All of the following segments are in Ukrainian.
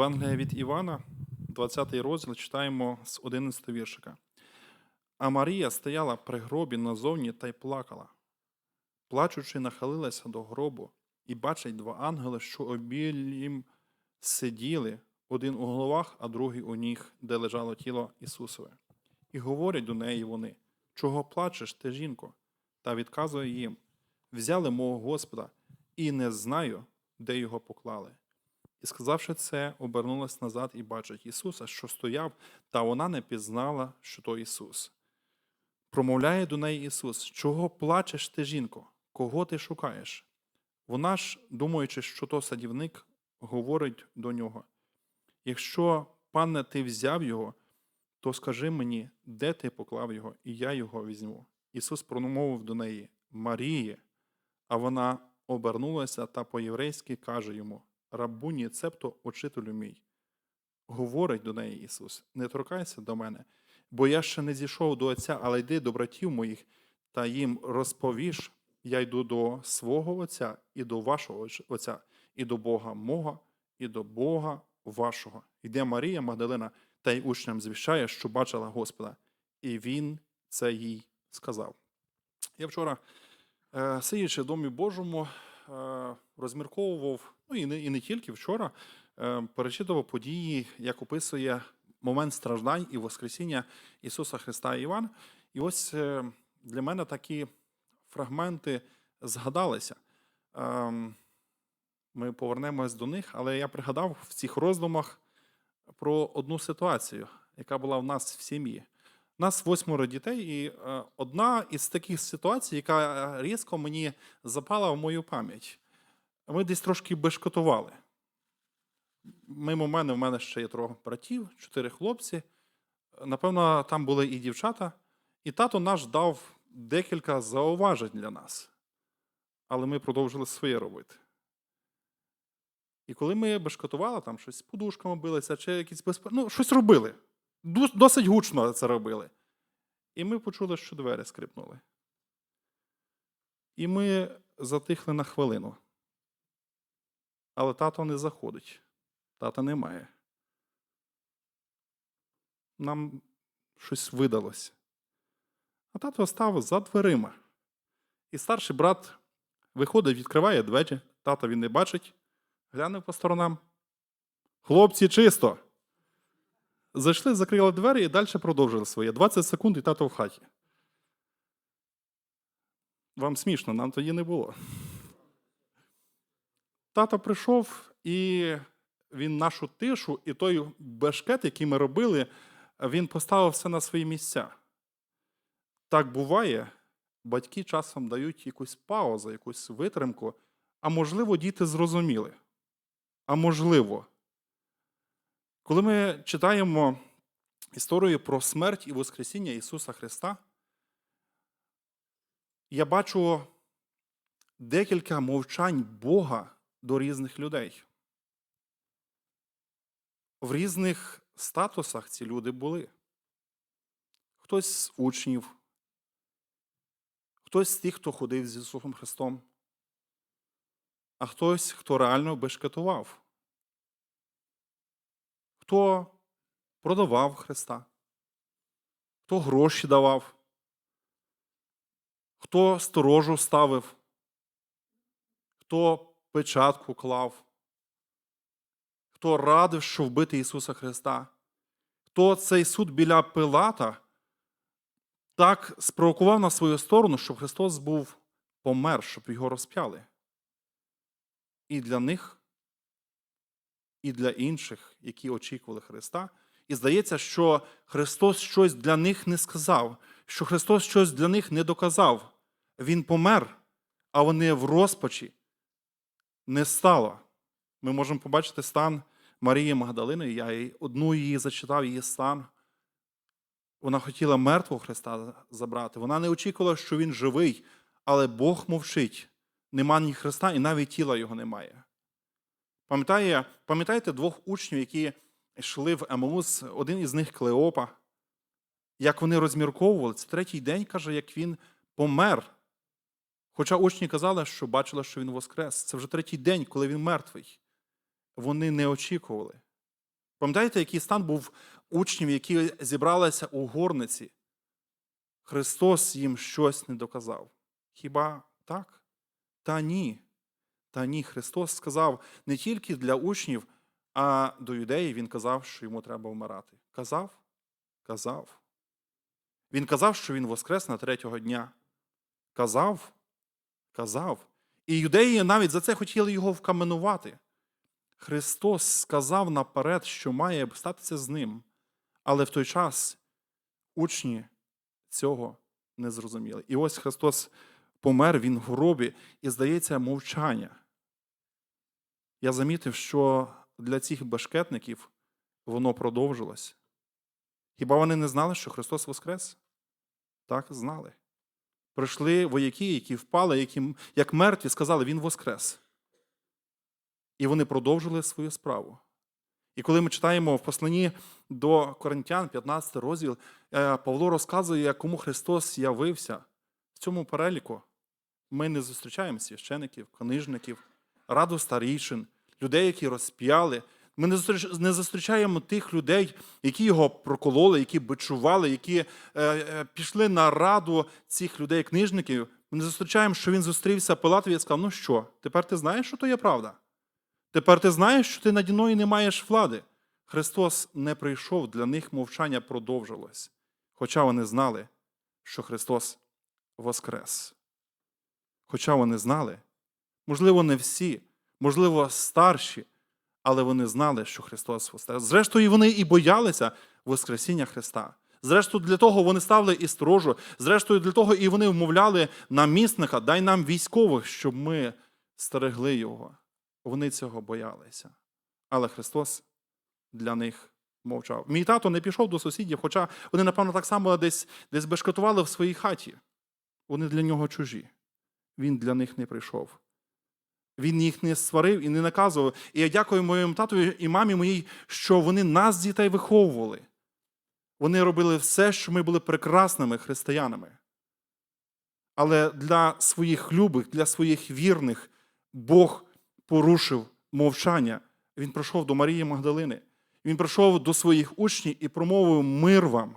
Евангелія від Івана, 20 розділ, читаємо з 11 віршика. А Марія стояла при гробі назовні та й плакала. Плачучи, нахилилася до гробу і бачить два ангели, що обілім сиділи, один у головах, а другий у ніг, де лежало тіло Ісусове. І говорять до неї вони: Чого плачеш ти, жінко? Та відказує їм: Взяли мого Господа, і не знаю, де його поклали. І сказавши це, обернулась назад і бачить Ісуса, що стояв, та вона не пізнала, що то Ісус. Промовляє до неї Ісус: Чого плачеш ти, жінко? Кого ти шукаєш? Вона ж, думаючи, що то садівник, говорить до нього: Якщо, пане, ти взяв його, то скажи мені, де ти поклав його, і я його візьму. Ісус промовив до неї Марії, а вона обернулася та по-єврейськи каже йому: Рабуні, цебто учителю мій. Говорить до неї Ісус: Не торкайся до мене, бо я ще не зійшов до Отця, але йди до братів моїх та їм розповіш, я йду до свого Отця і до вашого Отця, і до Бога мого, і до Бога вашого. Йде Марія Магдалина та й учням звіщає, що бачила Господа, і Він це їй сказав. Я вчора, е, сидячи в Домі Божому, розмірковував, ну і не, і не тільки вчора, е, перечитував події, як описує момент страждань і Воскресіння Ісуса Христа і Івана. І ось е, для мене такі фрагменти згадалися. Ми повернемось до них, але я пригадав в цих роздумах про одну ситуацію, яка була в нас в сім'ї. У нас восьмеро дітей, і е, одна із таких ситуацій, яка е, різко мені запала в мою пам'ять. Ми десь трошки бешкотували. Мимо мене, в мене ще є трьох братів, чотири хлопці. Напевно, там були і дівчата. І тато наш дав декілька зауважень для нас. Але ми продовжили своє робити. І коли ми бешкотували, там щось з подушками билися, чи якісь безп... ну, щось робили. Досить гучно це робили. І ми почули, що двері скрипнули. І ми затихли на хвилину. Але тато не заходить. Тата немає. Нам щось видалося. А тато став за дверима. І старший брат виходить, відкриває двері. Тата він не бачить, глянув по сторонам. Хлопці, чисто. Зайшли, закрили двері і далі продовжили своє. 20 секунд і тато в хаті. Вам смішно, нам тоді не було. Тато прийшов, і він нашу тишу, і той бешкет, який ми робили, він поставив все на свої місця. Так буває, батьки часом дають якусь паузу, якусь витримку, а можливо, діти зрозуміли. А можливо, коли ми читаємо історію про смерть і Воскресіння Ісуса Христа, я бачу декілька мовчань Бога до різних людей. В різних статусах ці люди були. Хтось з учнів, хтось з тих, хто ходив з Ісусом Христом, а хтось, хто реально бешкетував, хто продавав Христа, хто гроші давав, хто сторожу ставив, хто печатку клав, хто радив, що вбити Ісуса Христа, хто цей суд біля Пилата так спровокував на свою сторону, щоб Христос був помер, щоб його розп'яли. І для них, і для інших, які очікували Христа. І здається, що Христос щось для них не сказав, що Христос щось для них не доказав. Він помер, а вони в розпачі не стало. Ми можемо побачити стан Марії Магдалини. Я одну її зачитав, її стан. Вона хотіла мертвого Христа забрати. Вона не очікувала, що він живий, але Бог мовчить. Нема ні Христа, і навіть тіла його немає. Пам'ятає, пам'ятаєте двох учнів, які йшли в Емаус, один із них Клеопа, як вони розмірковували, це третій день, каже, як він помер. Хоча учні казали, що бачили, що він воскрес. Це вже третій день, коли він мертвий. Вони не очікували. Пам'ятаєте, який стан був учнів, які зібралися у горниці? Христос їм щось не доказав. Хіба так? Та ні. Та ні. Христос сказав не тільки для учнів, а до юдеїв Він казав, що йому треба вмирати. Казав? Казав. Він казав, що Він воскрес на третього дня. Казав? Казав. І юдеї навіть за це хотіли його вкаменувати. Христос сказав наперед, що має статися з ним. Але в той час учні цього не зрозуміли. І ось Христос помер, Він в гробі, і здається, мовчання. Я замітив, що для цих бешкетників воно продовжилось. Хіба вони не знали, що Христос Воскрес? Так, знали. Прийшли вояки, які впали, які, як мертві, сказали, Він Воскрес. І вони продовжили свою справу. І коли ми читаємо в посланні до Коринтян, 15 розділ, е, Павло розказує, кому Христос явився. В цьому переліку ми не зустрічаємо священиків, книжників, раду старішин, людей, які розп'яли. Ми не зустрічаємо тих людей, які його прокололи, які бичували, які е, е, пішли на раду цих людей, книжників. Ми не зустрічаємо, що він зустрівся Пилатові і сказав: ну що, тепер ти знаєш, що то є правда? Тепер ти знаєш, що ти наді мною не маєш влади. Христос не прийшов, для них мовчання продовжилось, хоча вони знали, що Христос воскрес. Хоча вони знали, можливо, не всі, можливо, старші, але вони знали, що Христос воскрес. Зрештою, вони і боялися Воскресіння Христа. Зрештою, для того вони ставили і сторожу. Зрештою, для того і вони вмовляли намісника, дай нам військових, щоб ми стерегли його. Вони цього боялися. Але Христос для них мовчав. Мій тато не пішов до сусідів, хоча вони, напевно, так само десь, десь бешкетували в своїй хаті. Вони для нього чужі. Він для них не прийшов. Він їх не сварив і не наказував. І я дякую моєму татові і мамі моїй, що вони нас, дітей, виховували. Вони робили все, що ми були прекрасними християнами. Але для своїх любих, для своїх вірних Бог порушив мовчання. Він прийшов до Марії Магдалини. Він прийшов до своїх учнів і промовив мир вам.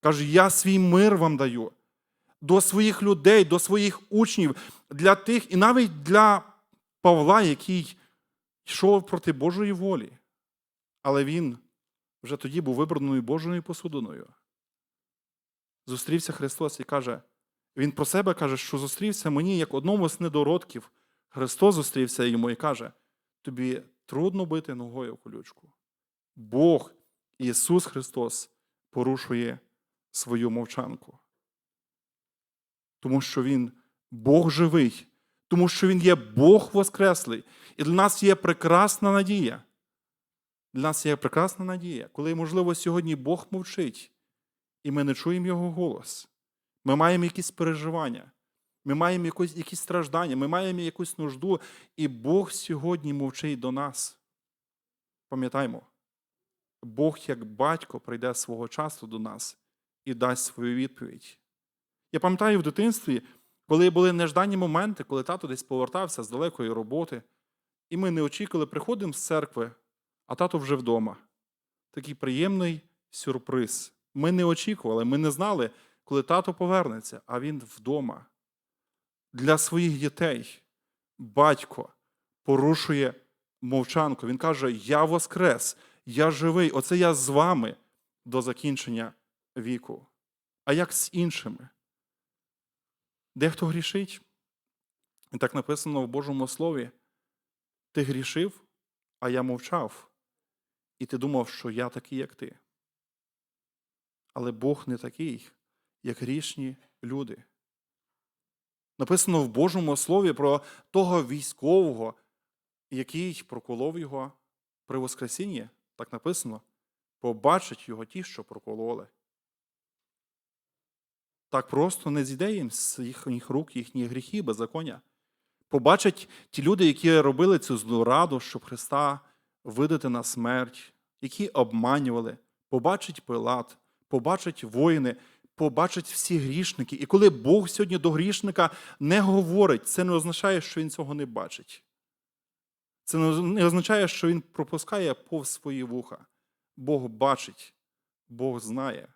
Каже, я свій мир вам даю. До своїх людей, до своїх учнів, для тих, і навіть для Павла, який йшов проти Божої волі. Але він вже тоді був вибраною Божою посудиною. Зустрівся Христос і каже, Він про себе каже, що зустрівся мені як одному з недородків. Христос зустрівся йому і каже: тобі трудно бити ногою в колючку. Бог, Ісус Христос, порушує свою мовчанку. Тому що Він Бог живий, тому що Він є Бог Воскреслий. І для нас є прекрасна надія. Для нас є прекрасна надія, коли, можливо, сьогодні Бог мовчить, і ми не чуємо Його голос. Ми маємо якісь переживання. Ми маємо якось, якісь страждання, ми маємо якусь нужду, і Бог сьогодні мовчить до нас. Пам'ятаймо, Бог, як батько, прийде свого часу до нас і дасть свою відповідь. Я пам'ятаю в дитинстві, коли були неждані моменти, коли тато десь повертався з далекої роботи, і ми не очікували, приходимо з церкви, а тато вже вдома. Такий приємний сюрприз. Ми не очікували, ми не знали, коли тато повернеться, а він вдома для своїх дітей батько порушує мовчанку. Він каже: Я воскрес, я живий, оце я з вами до закінчення віку. А як з іншими? Дехто грішить. І так написано в Божому Слові: ти грішив, а я мовчав. І ти думав, що я такий, як ти. Але Бог не такий, як грішні люди. Написано в Божому Слові про того військового, який проколов його при Воскресінні. Так написано, побачать його ті, що прокололи. Так просто не зійде їм з їхніх рук їхні гріхи, беззаконня. Побачать ті люди, які робили цю злораду, щоб Христа видати на смерть, які обманювали, побачить Пилат, побачать воїни, побачать всі грішники. І коли Бог сьогодні до грішника не говорить, це не означає, що він цього не бачить. Це не означає, що він пропускає повз свої вуха. Бог бачить, Бог знає.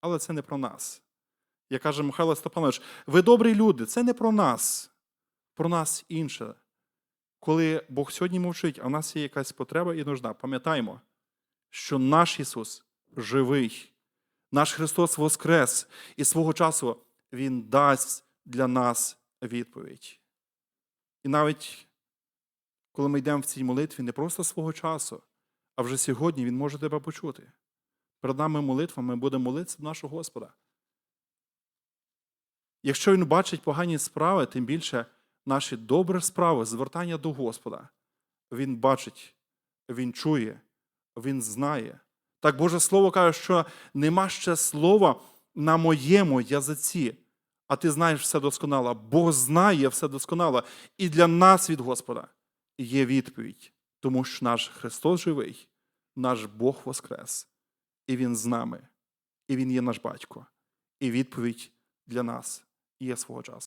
Але це не про нас. Як каже Михайло Степанович, ви добрі люди, це не про нас, про нас інше. Коли Бог сьогодні мовчить, а в нас є якась потреба і нужда, пам'ятаємо, що наш Ісус живий, наш Христос воскрес, і свого часу Він дасть для нас відповідь. І навіть коли ми йдемо в цій молитві, не просто свого часу, а вже сьогодні Він може тебе почути. Перед нами молитва, ми будемо молитися до нашого Господа. Якщо Він бачить погані справи, тим більше наші добрі справи, звертання до Господа, Він бачить, Він чує, Він знає. Так Боже Слово каже, що нема ще слова на моєму язиці, а ти знаєш все досконало. Бог знає все досконало. І для нас від Господа є відповідь, тому що наш Христос живий, наш Бог воскрес, і Він з нами, і Він є наш батько. І відповідь для нас є свого часу.